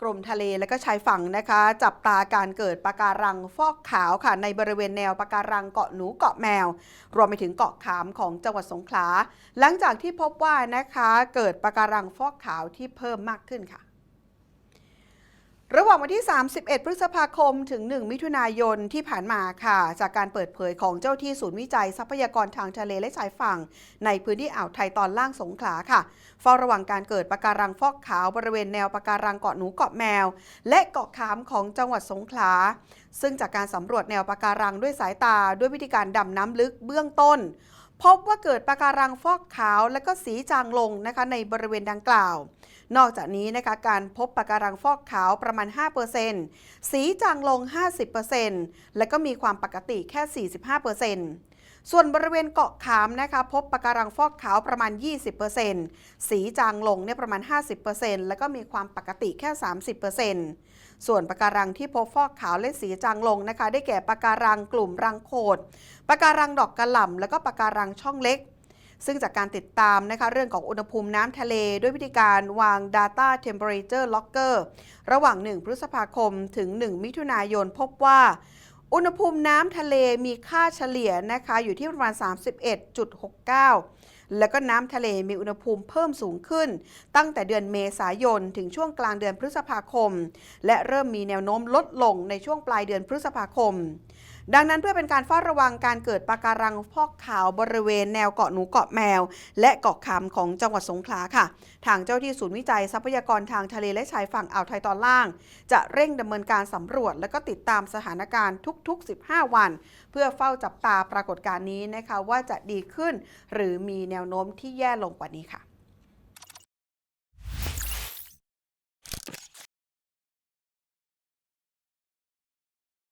กรมทะเลและก็ชายฝั่งนะคะ จับตาการเกิดปะการังฟอกขาวค่ะ ในบริเวณแนวปะการังเกาะหนูเกาะแมว รวมไปถึงเกาะขามของจังหวัดสงขลาหลังจากที่พบว่านะคะเกิดปะการังฟอกขาวที่เพิ่มมากขึ้นค่ะ ระหว่างวันที่ 31 พฤษภาคม ถึง 1 มิถุนายนที่ผ่านมาค่ะ จากการเปิดเผยของเจ้าที่ศูนย์วิจัยทรัพยากรทางทะเลและชายฝั่ง ในพื้นที่อ่าวไทยตอนล่างสงขลาค่ะเฝ้าระวังการเกิดปะการังฟอกขาวบริเวณแนวปะการังเกาะหนูเกาะแมว และเกาะขามของจังหวัดสงขลา ซึ่งจากการสำรวจแนวปะการังด้วยสายตาด้วยวิธีการดำน้ำลึกเบื้องต้น พบว่าเกิดปะการังฟอกขาวและก็สีจางลงนะคะในบริเวณดังกล่าว นอกจากนี้นะคะการพบปะการังฟอกขาวประมาณ 5%สีจางลง 50%และก็มีความปกติแค่ 45% ส่วนบริเวณเกาะขามนะคะพบปะการังฟอกขาวประมาณ 20%สีจางลงเนี่ยประมาณ 50%แล้วก็มีความปกติแค่ 30%ส่วนปะการังที่พบฟอกขาวและสีจางลงนะคะ ได้แก่ปะการังกลุ่มรังโขดปะการังดอกกระหล่ำแล้วก็ปะการังช่องเล็กซึ่งจากการติดตามนะคะเรื่องของอุณหภูมิน้ำทะเล ด้วยวิธีการวาง Data Temperature Locker ระหว่าง 1 พฤษภาคมถึง 1 มิถุนายนพบว่า อุณหภูมิน้ำทะเลมีค่าเฉลี่ยนะคะอยู่ที่ประมาณ 31.69 แล้วก็น้ำทะเลมีอุณหภูมิเพิ่มสูงขึ้น ตั้งแต่เดือนเมษายนถึงช่วงกลางเดือนพฤษภาคม และเริ่มมีแนวโน้มลดลงในช่วงปลายเดือนพฤษภาคม ดังนั้นเพื่อเป็นการเฝ้าระวังการเกิดปะการังฟอกขาวบริเวณแนวเกาะหนูเกาะแมว และเกาะคำของจังหวัดสงขลาค่ะ ทางเจ้าที่ศูนย์วิจัยทรัพยากรทางทะเลและชายฝั่งอ่าวไทยตอนล่าง จะเร่งดำเนินการสำรวจ และก็ติดตามสถานการณ์ทุก ๆ 15 วัน เพื่อเฝ้าจับตาปรากฏการณ์นี้นะคะว่าจะดีขึ้น หรือมีแนวโน้มที่แย่ลงกว่านี้ค่ะ